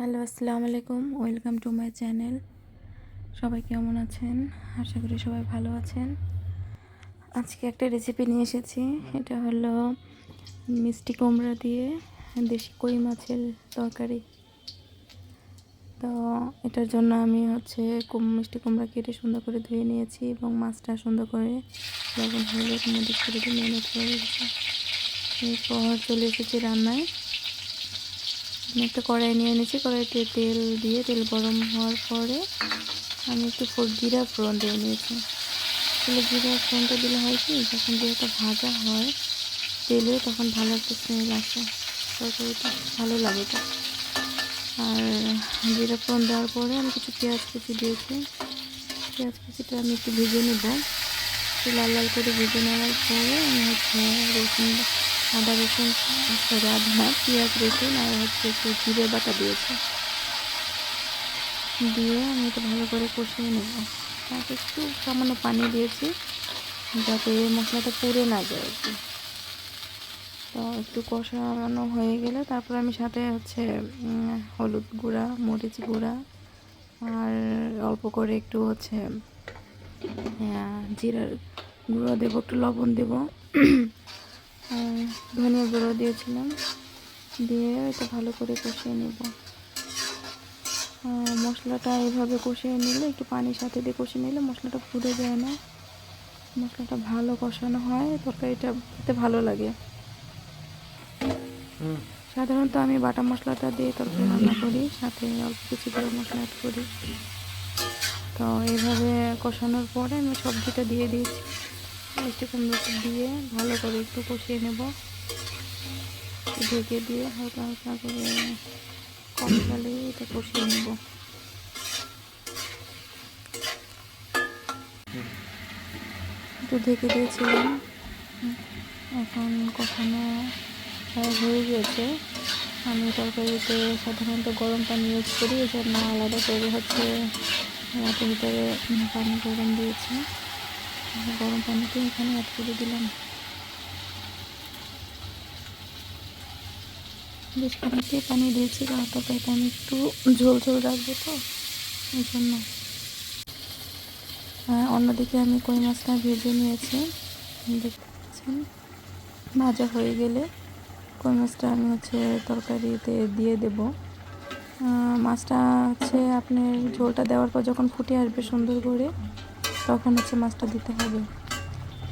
Hello আসসালামু আলাইকুম welcome to my channel সবাই কেমন আছেন আশা করি সবাই ভালো আছেন আজকে একটা রেসিপি নিয়ে এসেছি এটা হলো মিষ্টি কুমড়া দিয়ে দেশি কই মাছের তরকারি তো এটার জন্য আমি হচ্ছে মিষ্টি কুমড়া কেটে সুন্দর করে ধুয়ে নিয়েছি এবং মাছটা সুন্দর করে লবণ মরিচ করে দিয়ে মেহনত করে এরপর চলে এসেছি রান্নায় আমি একটা কড়াই নিয়ে নিয়েছি কড়াইতে তেল দিয়ে, তেল গরম হওয়ার পরে আমি একটু জিরা ফোড়ন দিয়ে নিয়েছি। তাহলে জিরা ফোড়নটা দিলে হয় কি, যখন জিরাটা ভাজা হয় তেলে তখন ভালো একটা স্মেল আসে। তরকারিটা ভালো লাগে এটা। আর জিরা ফোড়ন দেওয়ার পরে আমি কিছু পেঁয়াজ কুচি দিয়েছি। পেঁয়াজ কুচিটা আমি একটু ভেজে নেব। একটু লাল লাল করে ভেজে নেওয়ার পরে আমি হচ্ছে রসুন আদা, রসুন সরি আদা না পেঁয়াজ, রসুন আর হচ্ছে একটু জিরে বাটা দিয়েছি। দিয়ে আমি এটা ভালো করে কষিয়ে নেব। তারপর একটু সামান্য পানি দিয়েছি যাতে মশলাটা পুড়ে না যায় আর কি। তো একটু কষানো হয়ে গেলে তারপর আমি সাথে হচ্ছে হলুদ গুঁড়া, মরিচ গুঁড়া আর অল্প করে একটু হচ্ছে জিরার গুঁড়ো দেবো, একটু লবণ দেবো। আর ধনিয়া গুঁড়ো দিয়েছিলাম। দিয়ে এটা ভালো করে কষিয়ে নেব। মশলাটা এভাবে কষিয়ে নিলে একটু পানির সাথে দিয়ে কষিয়ে নিলে মশলাটা পুড়ে যায় না। মশলাটা ভালো কষানো হয় তরকারিটা খেতে ভালো লাগে। সাধারণত আমি বাটা মশলাটা দিয়ে তরকারি রান্না করি সাথে অল্প কিছু গরম মশলা অ্যাড করি। তো এইভাবে কষানোর পরে আমি সবজিটা দিয়ে দিয়েছি। মিষ্টি কুমড়োটা দিয়ে ভালো করে একটু কষিয়ে নেব। ঢেকে দিয়ে হালকা হালকা করে কম চালে এটা কষিয়ে নেব। একটু ঢেকে দিয়েছিলাম। এখন কখনো হয়ে গিয়েছে। আমি তরকারিতে সাধারণত গরম পানি ইউজ করি জন্য আলাদা করে হচ্ছে রাতের ভিতরে পানি গরম দিয়েছি। গরম পানিতে এখানে অ্যাড করে দিলাম। বেশ খানিকটি পানি দিয়েছি কারণ তরকারিটা আমি একটু ঝোল ঝোল রাখব তো, এই জন্য। অন্যদিকে আমি কই মাছটা ভেজে নিয়েছি দেখতে পাচ্ছেন ভাজা হয়ে গেলে কই মাছটা আমি হচ্ছে তরকারিতে দিয়ে দেব। মাছটা হচ্ছে আপনি ঝোলটা দেওয়ার পর যখন ফুটে আসবে সুন্দর করে তখন হচ্ছে মাছটা দিতে হবে।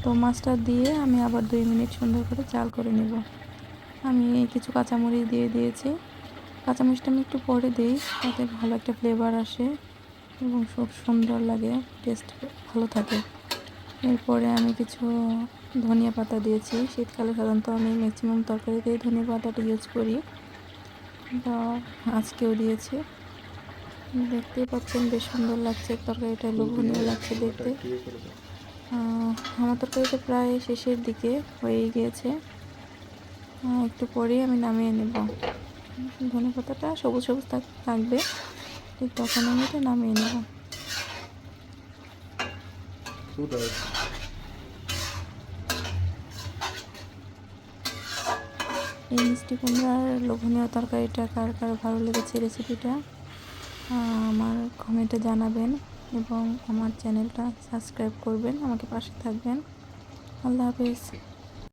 তো মাছটা দিয়ে আমি আবার দুই মিনিট সুন্দর করে চাল করে নেব। আমি কিছু কাঁচামরিচ দিয়ে দিয়েছি। কাঁচামরিচটা আমি একটু পরে দিই, তাতে ভালো একটা ফ্লেভার আসে এবং খুব সুন্দর লাগে টেস্ট ভালো থাকে। এরপরে আমি কিছু ধনিয়া পাতা দিয়েছি। শীতকালে সাধারণত আমি ম্যাক্সিমাম তরকারিতেই ধনিয়া পাতাটা ইউজ করি। তো আজকেও দিয়েছি। দেখতেই পাচ্ছেন বেশ সুন্দর লাগছে তরকারিটা লোভনীয় লাগছে দেখতে। আমার তরকারিটা প্রায় শেষের দিকে হয়ে গিয়েছে। একটু পরেই আমি নামিয়ে নেব। ধনে পাতাটা সবুজ সবুজ থাক- থাকবে। ঠিক তখন আমি এটা নামিয়ে নেব। এই মিষ্টি কুমড়ার লোভনীয় তরকারিটা কার কার ভালো লেগেছে রেসিপিটা আমার কমেন্টে জানাবেন এবং আমার চ্যানেলটা সাবস্ক্রাইব করবেন আমাকে পাশে থাকবেন। আল্লাহ হাফেজ।